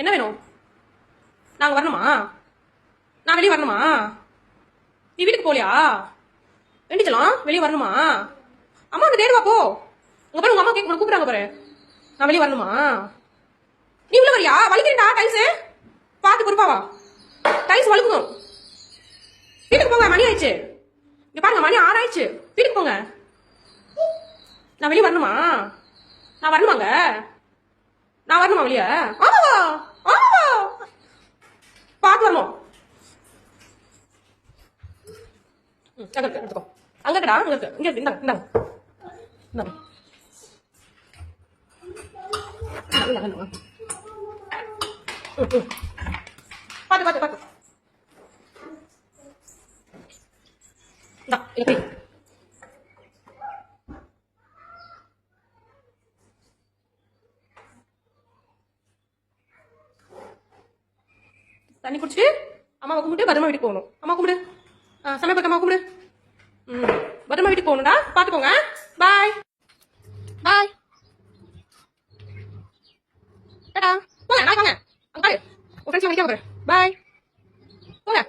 என்ன வேணும்? நாங்க வரணுமா? நான் வெளியே வரணுமா? நீ வீட்டுக்கு போலியா? வேண்டிச்சலாம் வெளியே வரணுமா? அம்மா அங்க தேடுவா போ. உங்க பாரு உங்க அம்மா கேட்க கூப்பிடுறாங்க பாரு. நான் வெளியே வரணுமா? நீ உள்ள வரியா? வலிக்கிறா டைல்ஸ் பார்த்து பொறுப்பாவா டைல்ஸ் வலுக்கணும் வீட்டுக்கு போங்க மணி ஆயிடுச்சு. இங்க பாருங்க மணி ஆறாயிடுச்சு. வீட்டுக்கு போங்க. நான் வெளியே வரணுமா? நான் வரணுமாங்க? நான் வரணுமா வெளியே? ஆமாவா? பார்த்து வரணும் அங்க இருக்கு, எடுத்துக்கோ அங்க இருக்கடா அங்க இருக்கு இங்க இருக்கு. இந்தாங்க இந்தாங்க பாத்து பாத்து பாத்து இந்தா இங்க போய் தண்ணி குடிச்சிட்டு அம்மாவை கும்பிட்டு பத்திரமா வீட்டுக்கு போகணும். அம்மா கும்பிடு. ஆ, சமையல் அம்மா கும்பிடு. ம் பத்திரமா வீட்டுக்கு போகணும்டா. பார்த்துக்கோங்க பாய். பாய். டாடா போங்க நாளைக்கு வாங்க. அங்க பாரு. உன் ஃப்ரெண்ட்ஸ் வெளியே பாய். போங்க.